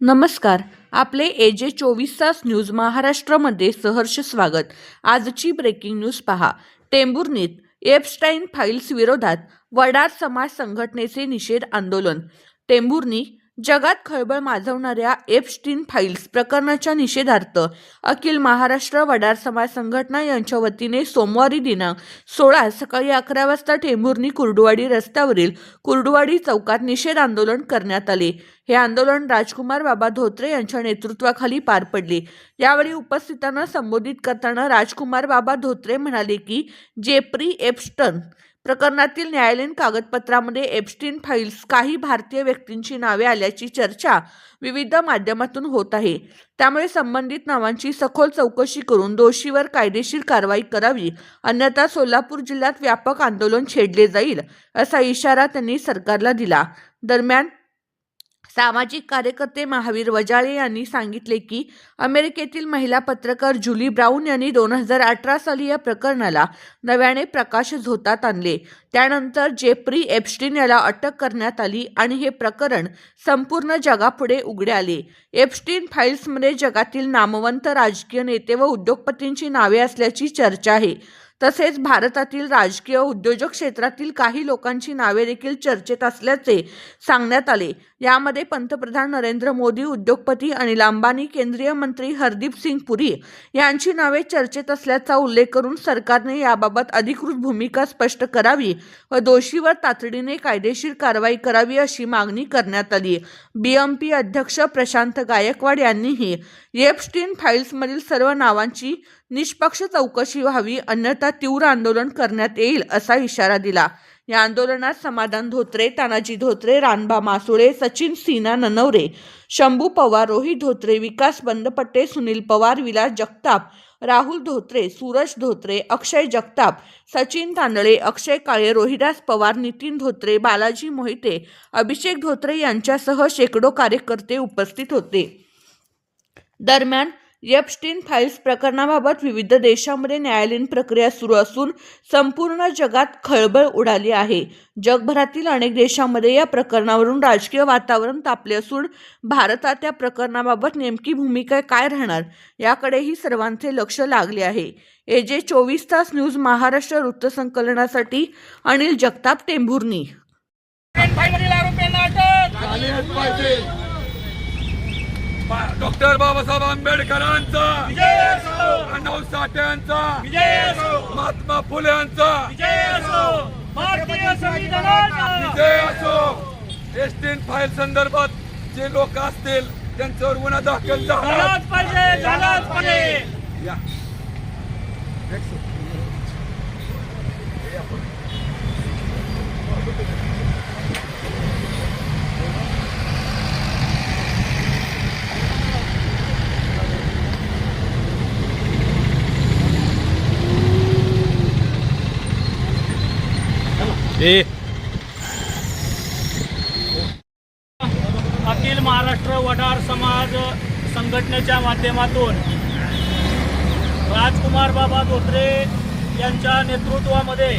नमस्कार. आपले ए जे चोवीस तास न्यूज महाराष्ट्रामध्ये सहर्ष स्वागत. आजची ब्रेकिंग न्यूज पहा. टेंबुर्नीत एपस्टाईन फाईल्स विरोधात वडार समाज संघटनेचे निषेध आंदोलन. टेंबुर्नी जगात खळबळ माजवणाऱ्या एपस्टीन फाईल्स प्रकरणाच्या निषेधार्थ अखिल महाराष्ट्र वडार समाज संघटना यांच्या वतीने सोमवारी दिनांक सोळा सकाळी अकरा वाजता टेंभुर्णी कुर्डुवाडी रस्त्यावरील कुर्डुवाडी चौकात निषेध आंदोलन करण्यात आले. हे आंदोलन राजकुमार बाबा धोत्रे यांच्या नेतृत्वाखाली पार पडले. यावेळी उपस्थितांना संबोधित करताना राजकुमार बाबा धोत्रे म्हणाले की जेप्री एप्स्टन प्रकरणातील न्यायालयीन कागदपत्रामध्ये एप्स्टीन फाईल्स काही भारतीय व्यक्तींची नावे आल्याची चर्चा विविध माध्यमातून होत आहे. त्यामुळे संबंधित नावांची सखोल चौकशी करून दोषीवर कायदेशीर कारवाई करावी अन्यथा सोलापूर जिल्ह्यात व्यापक आंदोलन छेडले जाईल असा इशारा त्यांनी सरकारला दिला. दरम्यान सामाजिक कार्यकर्ते महावीर वजाळे यांनी सांगितले की अमेरिकेतील महिला पत्रकार जुली ब्राऊन यांनी दोन हजार अठरा साली या प्रकरणाला नव्याने प्रकाश झोतात आणले. त्यानंतर जेप्री एप्स्टीन याला अटक करण्यात आली आणि हे प्रकरण संपूर्ण जगापुढे उघडे आले. एप्स्टीन फाईल्समध्ये जगातील नामवंत राजकीय नेते व उद्योगपतींची नावे असल्याची चर्चा आहे. तसेच भारतातील राजकीय उद्योजक क्षेत्रातील काही लोकांची नावे देखील चर्चेत असल्याचे सांगण्यात आले. यामध्ये पंतप्रधान नरेंद्र मोदी उद्योगपती अनिल अंबानी केंद्रीय मंत्री हरदीप सिंग पुरी यांची नावे चर्चेत असल्याचा उल्लेख करून सरकारने याबाबत अधिकृत भूमिका स्पष्ट करावी व दोषीवर तातडीने कायदेशीर कारवाई करावी अशी मागणी करण्यात आली. बीएमपी अध्यक्ष प्रशांत गायकवाड यांनीही येपस्टीन फाईल्समधील सर्व नावांची निष्पक्ष चौकशी व्हावी अन्यथा तीव्र आंदोलन करण्यात येईल असा इशारा दिला. या आंदोलनात समाधान धोत्रे तानाजी धोत्रे रानबा मासुळे सचिन सिन्हा ननवरे शंभू पवार रोहित धोत्रे विकास बंदपट्टे सुनील पवार विलास जगताप राहुल धोत्रे सूरज धोत्रे अक्षय जगताप सचिन तांदळे अक्षय काळे रोहिदास पवार नितीन धोत्रे बालाजी मोहिते अभिषेक धोत्रे यांच्यासह शेकडो कार्यकर्ते उपस्थित होते. दरम्यान एपस्टीन फाईल्स प्रकरणाबाबत विविध देशांमध्ये न्यायालयीन प्रक्रिया सुरू असून संपूर्ण जगात खळबळ उडाली आहे. जगभरातील अनेक देशांमध्ये या प्रकरणावरून राजकीय वातावरण तापले असून भारतात या प्रकरणाबाबत नेमकी भूमिका काय राहणार याकडेही सर्वांचे लक्ष लागले आहे. एजे चोवीस तास न्यूज महाराष्ट्र वृत्तसंकलनासाठी अनिल जगताप टेंभुर्णी फाईलमधील आरोपींना अटक झालेच पाहिजे बा- डॉक्टर बाबासाहेब आंबेडकरांचा विजय असो. अण्णाभाऊ साठ्यांचा विजय असो. महात्मा फुलेंचा विजय असो. भारतीय संविधानाचा. विजय असो. एसटीन फाईल संदर्भात जे लोक असतील त्यांच्यावर गुन्हा दाखल झाला. झालाच पाहिजे झालाच पाहिजे. या. अखिल महाराष्ट्र वडार समाज संघटनेच्या माध्यमातून राजकुमार बाबा धोत्रे यांच्या नेतृत्वामध्ये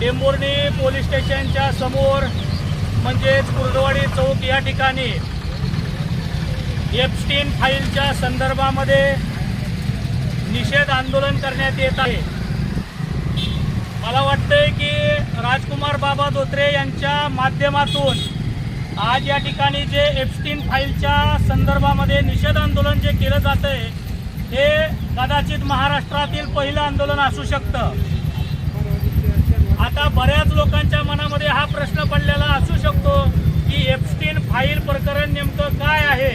टेंबुर्णी पोलीस स्टेशनच्या समोर म्हणजेच कुर्डवाडी चौक या ठिकाणी एफस्टीन फाईलच्या संदर्भामध्ये निषेध आंदोलन करण्यात येत आहे. मला वाटतंय की राजकुमार बाबा धोत्रे यांच्या माध्यमातून आज या ठिकाणी जे एप्स्टीन फाईलच्या संदर्भामध्ये निषेध आंदोलन जे केलं जात आहे हे कदाचित महाराष्ट्रातील पहिलं आंदोलन असू शकतं. आता बऱ्याच लोकांच्या मनामध्ये हा प्रश्न पडलेला असू शकतो की एप्स्टीन फाईल प्रकरण नेमकं काय आहे?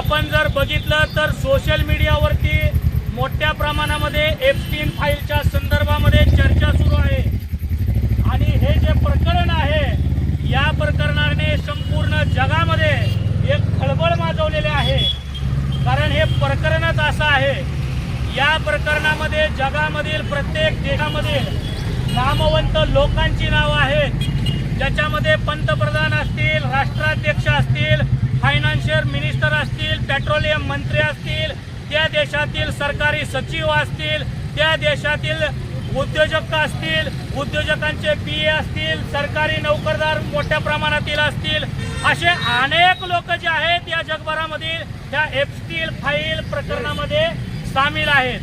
आपण जर बघितलं तर सोशल मीडियावरती मोठ्या प्रमाणामध्ये एप्स्टीन फाईलच्या संदर्भामध्ये चर्चा सुरू आहे. आणि हे जे प्रकरण आहे या प्रकरणाने संपूर्ण जगामध्ये एक खळबळ माजवलेले आहे. कारण हे प्रकरणच असं आहे या प्रकरणामध्ये जगामधील प्रत्येक देशामध्ये नामवंत लोकांची नावं आहेत. ज्याच्यामध्ये पंतप्रधान असतील राष्ट्राध्यक्ष असतील फायनान्शियल मिनिस्टर असतील पेट्रोलियम मंत्री असतील त्या देशातील सरकारी सचिव असतील त्या देशातील उद्योजक असतील उद्योजकांचे पी ए असतील सरकारी नोकरदार मोठ्या प्रमाणातील असतील असे अनेक लोक जे आहेत या जगभरामधील त्या एफस्टील फाईल प्रकरणामध्ये सामील आहेत.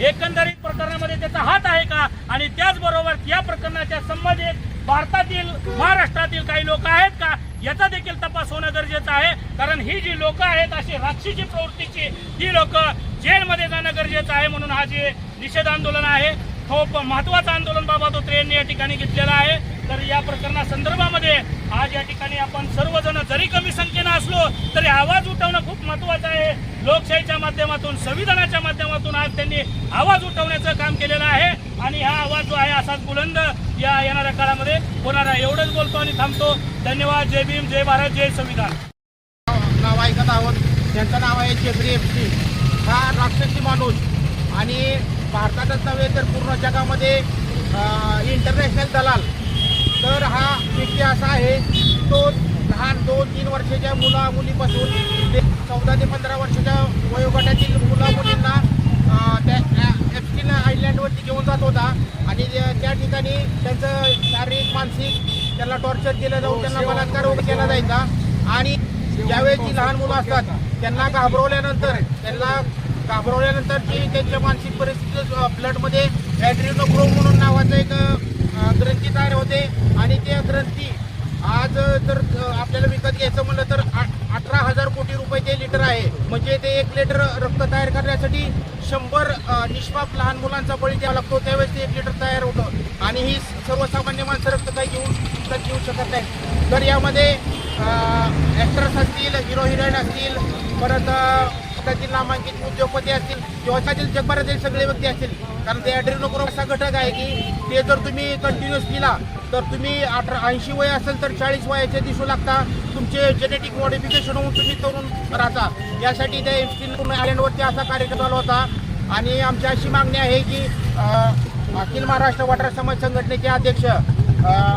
एकंदरीत प्रकरणामध्ये त्याचा हात आहे का? आणि त्याचबरोबर या प्रकरणाच्या संबंधित भारतातील महाराष्ट्रातील काही लोक आहेत का? याचा देखील तपास होणं गरजेचं आहे. कारण ही जी लोक आहेत अशी राक्षीची प्रवृत्तीची ही लोक जेलमध्ये जाणं गरजेचं आहे म्हणून हा जे निषेध आंदोलन आहे खूप महत्वाचं आंदोलन बाबा धोत्रे यांनी या ठिकाणी घेतलेलं आहे. तर या प्रकरणासंदर्भामध्ये आज या ठिकाणी आपण सर्वजण जरी कमी संख्येनं असलो तरी आवाज उठवणं खूप महत्वाचं आहे. लोकशाहीच्या माध्यमातून संविधानाच्या माध्यमातून आज त्यांनी आवाज उठवण्याचं काम केलेलं आहे. आणि हा आवाज जो आहे असाच बुलंद या येणाऱ्या काळामध्ये होणार आहे. एवढंच बोलतो आणि थांबतो. धन्यवाद. जय भीम जय भारत जय संविधान. नाव ऐकत आहोत. त्यांचं नाव आहे जेफ्री एफसी हा राक्षसी माणूस आणि भारतातच नव्हे तर पूर्ण जगामध्ये इंटरनॅशनल दलाल. तर हा व्यक्ती असा आहे तो लहान दोन तीन वर्षाच्या मुला मुलीपासून ते चौदा ते पंधरा वर्षाच्या वयोगटातील मुला मुलींना त्या एप्स्टिन आयलँडवरती घेऊन जात होता. आणि त्या त्या ठिकाणी त्यांचं शारीरिक मानसिक त्यांना टॉर्चर केलं जाऊन त्यांना बलात्कार वगैरे केला जायचा. आणि ज्यावेळेस जी लहान मुलं असतात त्यांना घाबरवल्यानंतर त्यांना घाबरवल्यानंतर जी त्यांच्या मानसिक परिस्थिती ब्लडमध्ये ॲड्रिनोक्रोम म्हणून नावाचं एक ग्रंथी तयार होते. आणि त्या ग्रंथी आज जर आपल्याला विकत घ्यायचं म्हणलं तर आ- अठरा हजार कोटी रुपये ते लिटर आहे. म्हणजे ते एक लिटर रक्त तयार करण्यासाठी शंभर निष्पाप लहान मुलांचा बळी द्यावा लागतो. त्यावेळेस ते एक लिटर तयार होतं. आणि ही सर्वसामान्य माणसं रक्त काही घेऊन विकत घेऊ शकत नाही तर यामध्ये ॲक्टर्स असतील हिरो हिरोईन असतील परत भारतातील त्यातील नामांकित उद्योगपती असतील किंवा त्यातील जगभरातील सगळे व्यक्ती असतील कारण ते ॲड्रिनोक्रोम असा घटक आहे की ते जर तुम्ही कंटिन्युअस दिला तर तुम्ही अठरा ऐंशी वय असेल तर चाळीस वयाचे दिसू लागता. तुमचे जेनेटिक मॉडिफिकेशन होऊन तुम्ही तरुण राहता. यासाठी त्या एमस्टीन आयलँडवरती असा कार्यक्रम चालू होता. आणि आमची अशी मागणी आहे की अखिल महाराष्ट्र वाटर समाज संघटनेचे अध्यक्ष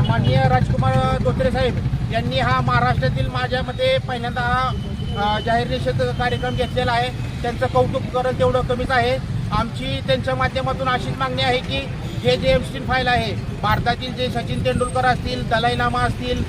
माननीय राजकुमार धोत्रे साहेब यांनी हा महाराष्ट्रातील माझ्या मते पहिल्यांदा हा जाहीर निषेध कार्यक्रम घेतलेला आहे. त्यांचं कौतुक करणं तेवढं कमीच आहे. आमची त्यांच्या माध्यमातून अशीच मागणी आहे की हे जे एम सी फाईल आहे भारतातील जे सचिन तेंडुलकर असतील दलाई लामा असतील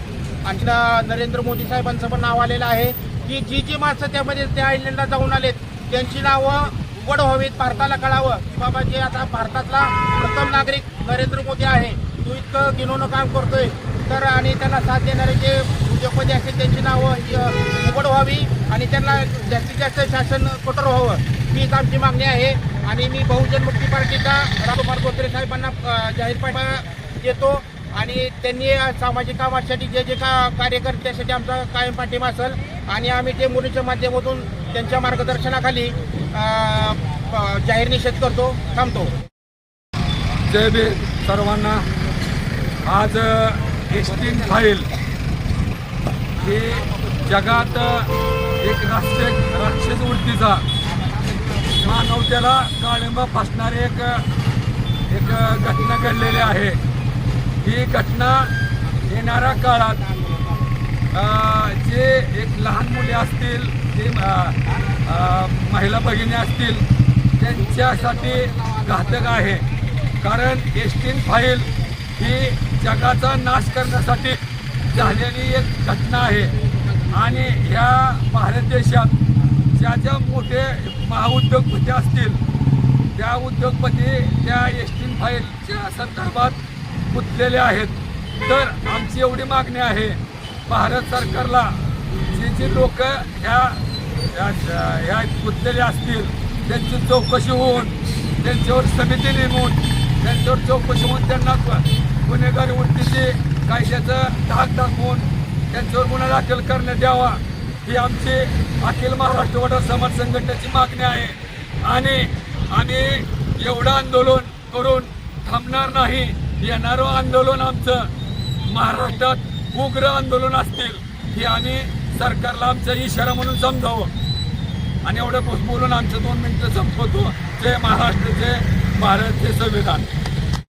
आणि नरेंद्र मोदी साहेबांचं पण नाव आलेलं आहे की जी जी माणसं त्यामध्ये त्या आयलंडला जाऊन आलेत त्यांची नावं उघड व्हावीत भारताला कळावं की बाबा जे आता भारतातला प्रथम नागरिक नरेंद्र मोदी आहे तो इतकं गिनवणं काम करतोय. तर आणि त्यांना साथ देणारे जे उद्योगपती असतील त्यांची नावं उघड व्हावी आणि त्यांना जास्तीत जास्त शासन कठोर व्हावं. हीच आमची मागणी आहे. आणि मी बहुजन मुक्ती पार्टीचा रामकुमार गोत्रे साहेबांना जाहीर पाठिंबा देतो. आणि त्यांनी सामाजिक कामासाठी जे जे का कार्य करते त्यासाठी आमचा कायम पाठिंबा असेल. आणि आम्ही ते मुलीच्या माध्यमातून त्यांच्या मार्गदर्शनाखाली जाहीर निषेध करतो थांबतो. जय भीम सर्वांना. आज एस्टीन फाईल हे जगात एक राष्ट्र राक्षस वृत्तीचा मानवतेला काळिंबा फासणारी एक एक घटना घडलेली आहे. ही घटना येणाऱ्या काळात जे एक लहान मुले असतील जे महिला भगिनी असतील त्यांच्यासाठी घातक आहे. कारण एस्टीन फाईल ही जगाचा नाश करण्यासाठी झालेली एक घटना आहे. आणि ह्या भारत देशात ज्या ज्या मोठे महाउद्योगपती असतील त्या उद्योगपती त्या एस्टीन फाईलच्या संदर्भात गुंतलेले आहेत. तर आमची एवढी मागणी आहे भारत सरकारला जी जी लोक ह्या ह्या- ह्या गुंतलेले असतील त्यांची चौकशी होऊन त्यांच्यावर समिती नेमून त्यांच्यावर चौकशी होऊन त्यांना गुन्हेगारी वृत्तीची कायद्याचं धाक दाखवून त्यांच्यावर गुन्हा दाखल करण्यात यावा ही आमची अखिल महाराष्ट्र वडा समाज संघटनेची मागणी आहे. आणि आम्ही एवढं आंदोलन करून थांबणार नाही येणारं आंदोलन आमचं. महाराष्ट्रात उग्र आंदोलन असतील हे आम्ही सरकारला आमचा इशारा म्हणून समजावं. आणि एवढं बोलून आमचं दोन मिनटं संपवतो. जय महाराष्ट्र जय भारत जय संविधान.